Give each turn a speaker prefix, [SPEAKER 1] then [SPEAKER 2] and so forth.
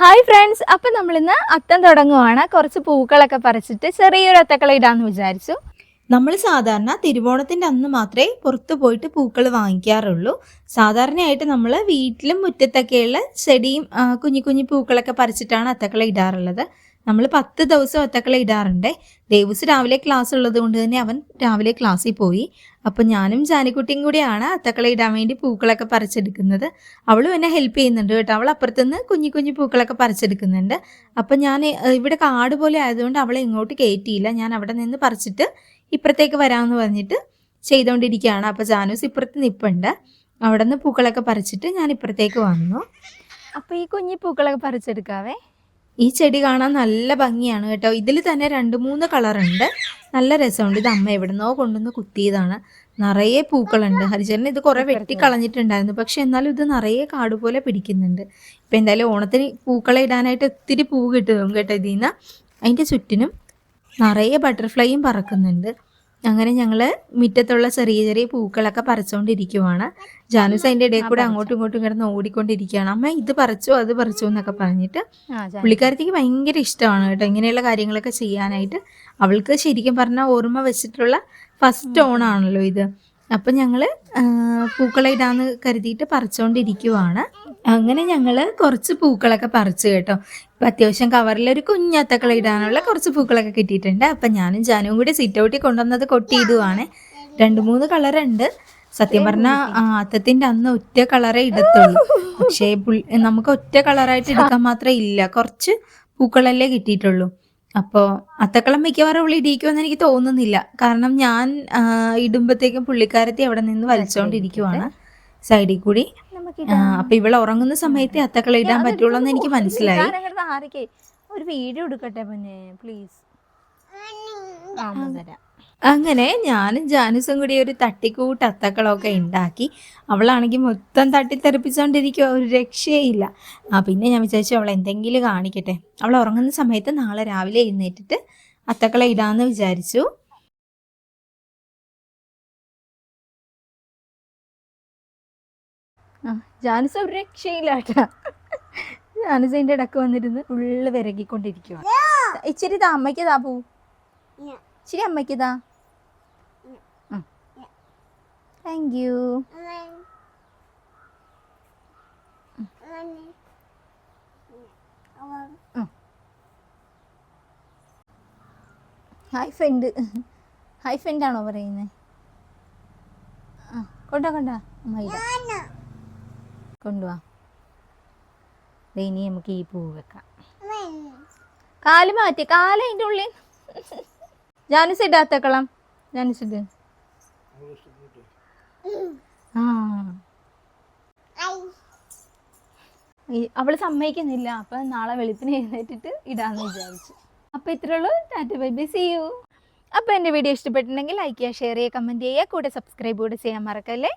[SPEAKER 1] Hi friends അപ്പം നമ്മളിന്ന് അത്തം തുടങ്ങുവാണ്. കുറച്ച് പൂക്കളൊക്കെ പറിച്ചിട്ട് ചെറിയൊരു അത്തക്കള ഇടാന്ന് വിചാരിച്ചു.
[SPEAKER 2] നമ്മൾ സാധാരണ തിരുവോണത്തിന്റെ അന്ന് മാത്രമേ പുറത്ത് പോയിട്ട് പൂക്കൾ വാങ്ങിക്കാറുള്ളൂ. സാധാരണയായിട്ട് നമ്മൾ വീട്ടിലും മുറ്റത്തൊക്കെയുള്ള ചെടിയും കുഞ്ഞു കുഞ്ഞു പൂക്കളൊക്കെ പറിച്ചിട്ടാണ് അത്തക്കള ഇടാറുള്ളത്. നമ്മൾ പത്ത് ദിവസം ഒറ്റക്കളെ ഇടാറുണ്ട്. ദേവസ് രാവിലെ ക്ലാസ് ഉള്ളത് കൊണ്ട് തന്നെ അവൻ രാവിലെ ക്ലാസ്സിൽ പോയി. അപ്പം ഞാനും ജാനിക്കുട്ടിയും കൂടിയാണ് അത്തക്കള ഇടാൻ വേണ്ടി പൂക്കളൊക്കെ പറിച്ചെടുക്കുന്നത്. അവളും എന്നെ ഹെൽപ്പ് ചെയ്യുന്നുണ്ട് കേട്ടോ. അവൾ അപ്പുറത്തുനിന്ന് കുഞ്ഞു കുഞ്ഞു പൂക്കളൊക്കെ പറിച്ചെടുക്കുന്നുണ്ട്. അപ്പം ഞാൻ ഇവിടെ കാട് പോലെ ആയതുകൊണ്ട് അവളെ ഇങ്ങോട്ട് കയറ്റിയില്ല ഞാൻ അവിടെ നിന്ന് പറിച്ചിട്ട് ഇപ്പുറത്തേക്ക് വരാമെന്ന് പറഞ്ഞിട്ട് ചെയ്തുകൊണ്ടിരിക്കുകയാണ് അപ്പോൾ ജാനൂസ് ഇപ്പുറത്ത് നിൽപ്പുണ്ട് അവിടെ നിന്ന് പൂക്കളൊക്കെ പറിച്ചിട്ട് ഞാൻ ഇപ്പുറത്തേക്ക് വന്നു.
[SPEAKER 1] അപ്പം ഈ കുഞ്ഞി പൂക്കളൊക്കെ പറിച്ചെടുക്കാവേ?
[SPEAKER 2] ഈ ചെടി കാണാൻ നല്ല ഭംഗിയാണ് കേട്ടോ. ഇതിൽ തന്നെ രണ്ട് മൂന്ന് കളറുണ്ട്. നല്ല രസമുണ്ട്. ഇത് അമ്മ എവിടുന്നോ കൊണ്ടുവന്ന് കുത്തിയതാണ്. നിറയെ പൂക്കളുണ്ട്. ഹരിചരൻ ഇത് കുറേ വെട്ടി കളഞ്ഞിട്ടുണ്ടായിരുന്നു. പക്ഷെ എന്നാലും ഇത് നിറയെ കാട് പോലെ പിടിക്കുന്നുണ്ട്. ഇപ്പം എന്തായാലും ഓണത്തിന് പൂക്കളെ ഇടാനായിട്ട് ഒത്തിരി പൂ കിട്ടും കേട്ടോ ഇതിൽ നിന്ന്. അതിന്റെ ചുറ്റിനും നിറയെ ബട്ടർഫ്ലൈയും പറക്കുന്നുണ്ട്. അങ്ങനെ ഞങ്ങൾ മുറ്റത്തുള്ള ചെറിയ ചെറിയ പൂക്കളൊക്കെ പറിച്ചുകൊണ്ടിരിക്കുവാണ് ജാനുസ് അതിന്റെ ഇടയിൽ കൂടെ അങ്ങോട്ടും ഇങ്ങോട്ടും കിടന്ന് ഓടിക്കൊണ്ടിരിക്കുകയാണ്. അമ്മ ഇത് പറിച്ചു അത് പറിച്ചു എന്നൊക്കെ പറഞ്ഞിട്ട് പുള്ളിക്കാരത്തേക്ക് ഭയങ്കര ഇഷ്ടമാണ് കേട്ടോ ഇങ്ങനെയുള്ള കാര്യങ്ങളൊക്കെ ചെയ്യാനായിട്ട്. അവൾക്ക് ശരിക്കും പറഞ്ഞാൽ ഓർമ്മ വെച്ചിട്ടുള്ള ഫസ്റ്റ് ഓണാണല്ലോ ഇത്. അപ്പം ഞങ്ങൾ പൂക്കളെ ഇടാന്ന് കരുതിയിട്ട് പറിച്ചുകൊണ്ടിരിക്കുവാണ് അങ്ങനെ ഞങ്ങൾ കുറച്ച് പൂക്കളൊക്കെ പറിച്ചു കേട്ടോ. ഇപ്പം അത്യാവശ്യം ഒരു കുഞ്ഞത്തക്കള ഇടാനുള്ള കുറച്ച് പൂക്കളൊക്കെ കിട്ടിയിട്ടുണ്ട്. അപ്പം ഞാനും ജാനുവും കൂടി സീറ്റ് ഔട്ടി കൊണ്ടുവന്നത് കൊട്ടി ഇതുവാണ് രണ്ട് മൂന്ന് കളറുണ്ട് സത്യം പറഞ്ഞാൽ അത്തത്തിന്റെ അന്ന് ഒറ്റ കളറേ ഇടത്തുള്ളൂ. പക്ഷേ നമുക്ക് ഒറ്റ കളറായിട്ട് എടുക്കാൻ മാത്രമേ ഇല്ല. കുറച്ച് പൂക്കളല്ലേ കിട്ടിയിട്ടുള്ളൂ. അപ്പോൾ അത്തക്കളം മിക്കവാറും അവൾ ഇടിക്കുമെന്ന് എനിക്ക് തോന്നുന്നില്ല. കാരണം ഞാൻ ഇടുമ്പത്തേക്കും ഇടുമ്പോഴത്തേക്കും പുള്ളിക്കാരത്തി അവിടെ നിന്ന് വലിച്ചുകൊണ്ടിരിക്കുവാണ് സൈഡിൽ കൂടി. അപ്പൊ ഇവിടെ ഉറങ്ങുന്ന സമയത്ത് അത്തക്കള ഇടാൻ പറ്റുള്ളൂ എന്ന് എനിക്ക് മനസ്സിലായി.
[SPEAKER 1] ആരൊക്കെ ഒരു വീഡിയോ എടുക്കട്ടെ പിന്നെ പ്ലീസ് തരാം.
[SPEAKER 2] അങ്ങനെ ഞാനും ജാനുസും കൂടി ഒരു തട്ടിക്കൂട്ട് അത്തക്കളമൊക്കെ ഉണ്ടാക്കി. അവളാണെങ്കിൽ മൊത്തം തട്ടിത്തെറിപ്പിച്ചുകൊണ്ടിരിക്കുക ഒരു രക്ഷയില്ല ആ പിന്നെ ഞാൻ വിചാരിച്ചു അവൾ എന്തെങ്കിലും കാണിക്കട്ടെ. അവൾ ഉറങ്ങുന്ന സമയത്ത് നാളെ രാവിലെ എഴുന്നേറ്റിട്ട് അത്തക്കള ഇടാന്ന് വിചാരിച്ചു.
[SPEAKER 1] ആ ജാനുസ് ഒരു രക്ഷയില്ല കേട്ടാ. ജാനുസ് അതിന്റെ ഇടയ്ക്ക് വന്നിരുന്ന് ഉള്ളു വിരകിക്കൊണ്ടിരിക്കുക ഇച്ചിരി താ അമ്മയ്ക്ക് താ പോ. ഇച്ചിരി അമ്മയ്ക്ക് താ thank you hi friend hi friend ആണോ പറയുന്നത് ആ കൊണ്ടാ കൊണ്ടാ. അമ്മ കൊണ്ടുവാ. ഇനി നമുക്ക് ഈ പൂ വെക്കാം. കാൽ മാറ്റി കാൽ അതിന്റെ ഉള്ളിൽ. ജാനുസ് ഇടാത്തക്കളം ജാനുസ് ഇട്. അവൾ സമ്മതിക്കുന്നില്ല. അപ്പൊ നാളെ വെളുപ്പിന് എഴുന്നേറ്റിട്ട് ഇടാന്ന് വിചാരിച്ചു. അപ്പൊ ഇത്രേ ഉള്ളു. Tata bye bye see you. അപ്പൊ എന്റെ വീഡിയോ ഇഷ്ടപ്പെട്ടിട്ടുണ്ടെങ്കിൽ ലൈക്ക് ചെയ്യുക ഷെയർ ചെയ്യുക കമന്റ് ചെയ്യുക. കൂടെ സബ്സ്ക്രൈബ് കൂടെ ചെയ്യാൻ മറക്കല്ലേ?